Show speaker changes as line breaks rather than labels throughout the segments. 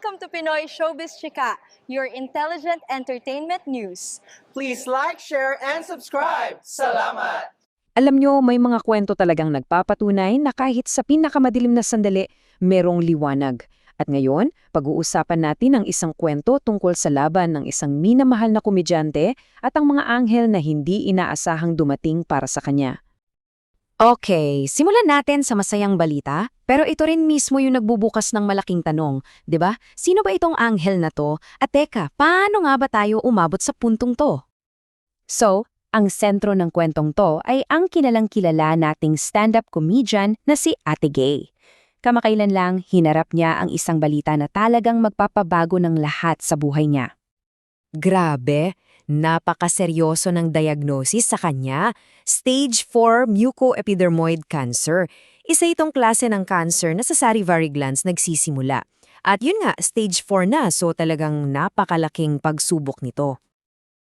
Welcome to Pinoy Showbiz Chika, your intelligent entertainment news.
Please like, share, and subscribe. Salamat!
Alam nyo, may mga kwento talagang nagpapatunay na kahit sa pinakamadilim na sandali, merong liwanag. At ngayon, pag-uusapan natin ang isang kwento tungkol sa laban ng isang minamahal na komedyante at ang mga anghel na hindi inaasahang dumating para sa kanya.
Okay, simulan natin sa masayang balita, pero ito rin mismo yung nagbubukas ng malaking tanong, 'di ba? Sino ba itong anghel na to? At teka, paano nga ba tayo umabot sa puntong to?
So, ang sentro ng kwentong to ay ang kilalang kilala nating stand-up comedian na si Ate Gay. Kamakailan lang, hinarap niya ang isang balita na talagang magpapabago ng lahat sa buhay niya.
Grabe, napakaseryoso ng diagnosis sa kanya. Stage 4 mucoepidermoid cancer. Isa itong klase ng cancer na sa salivary glands nagsisimula. At yun nga, stage 4 na, so talagang napakalaking pagsubok nito.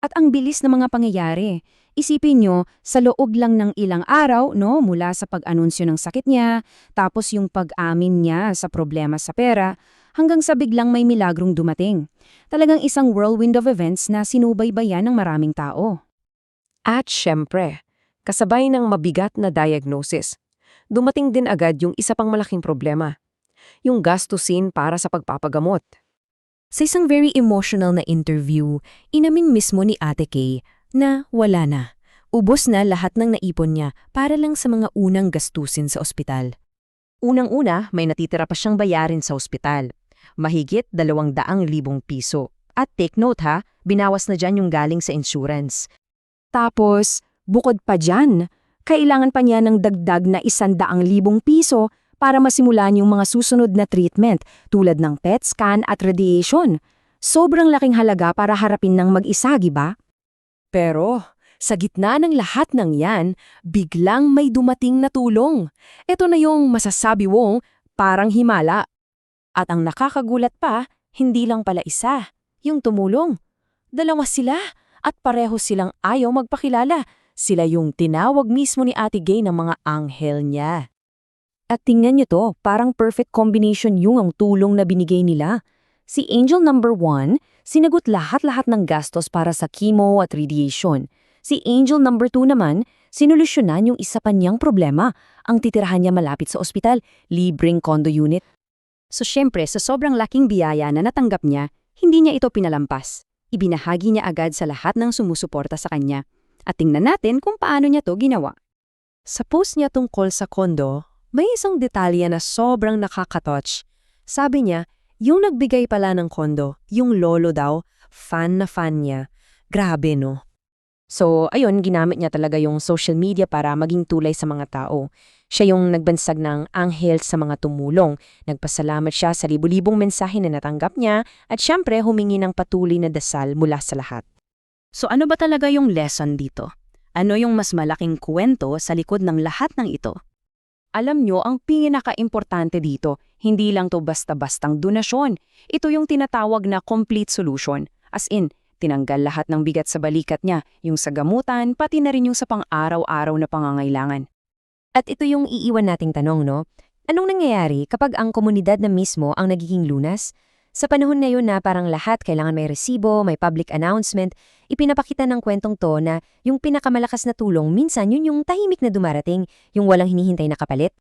At ang bilis ng mga pangyayari. Isipin nyo, sa loob lang ng ilang araw, no, mula sa pag-anunsyo ng sakit niya, tapos yung pag-amin niya sa problema sa pera, hanggang sa biglang may milagrong dumating. Talagang isang whirlwind of events na sinubaybayan ng maraming tao.
At syempre, kasabay ng mabigat na diagnosis, dumating din agad yung isa pang malaking problema, yung gastusin para sa pagpapagamot.
Sa isang very emotional na interview, inamin mismo ni Ate Kay na wala na. Ubos na lahat ng naipon niya para lang sa mga unang gastusin sa ospital.
Unang-una, may natitira pa siyang bayarin sa ospital. Mahigit dalawang daang libong piso. At take note ha, binawas na dyan yung galing sa insurance. Tapos, bukod pa dyan, kailangan pa niya ng dagdag na isandaang libong piso para masimulan yung mga susunod na treatment tulad ng PET scan at radiation. Sobrang laking halaga para harapin ng mag-isa, ba?
Pero, sa gitna ng lahat ng yan, biglang may dumating na tulong. Ito na yung masasabi wong parang himala.
At ang nakakagulat pa, hindi lang pala isa, yung tumulong. Dalawa sila at pareho silang ayaw magpakilala. Sila yung tinawag mismo ni Ate Gay ng mga anghel niya. At tingnan niyo to, parang perfect combination yung ang tulong na binigay nila. Si Angel number 1, sinagot lahat-lahat ng gastos para sa chemo at radiation. Si Angel number 2 naman, sinolusyonan yung isa pa niyang problema, ang titirahan niya malapit sa ospital, libreng condo unit. So syempre, sa sobrang laking biyaya na natanggap niya, hindi niya ito pinalampas. Ibinahagi niya agad sa lahat ng sumusuporta sa kanya. At tingnan natin kung paano niya to ginawa. Sa post niya tungkol sa kondo, may isang detalye na sobrang nakakatouch. Sabi niya, yung nagbigay pala ng kondo, yung lolo daw, fan na fan niya. Grabe no? So, ayun, ginamit niya talaga yung social media para maging tulay sa mga tao. Siya yung nagbansag ng anghel sa mga tumulong. Nagpasalamat siya sa libu-libong mensahe na natanggap niya at syempre humingi ng patuloy na dasal mula sa lahat. So ano ba talaga yung lesson dito? Ano yung mas malaking kwento sa likod ng lahat ng ito? Alam nyo, ang pinaka-importante dito, hindi lang to basta-bastang donasyon. Ito yung tinatawag na complete solution. As in, tinanggal lahat ng bigat sa balikat niya, yung sa gamutan, pati na rin yung sa pang-araw-araw na pangangailangan.
At ito yung iiwan nating tanong, no? Anong nangyayari kapag ang komunidad na mismo ang nagiging lunas? Sa panahon na yun na parang lahat kailangan may resibo, may public announcement, ipinapakita ng kwentong to na yung pinakamalakas na tulong minsan yun yung tahimik na dumarating, yung walang hinihintay na kapalit.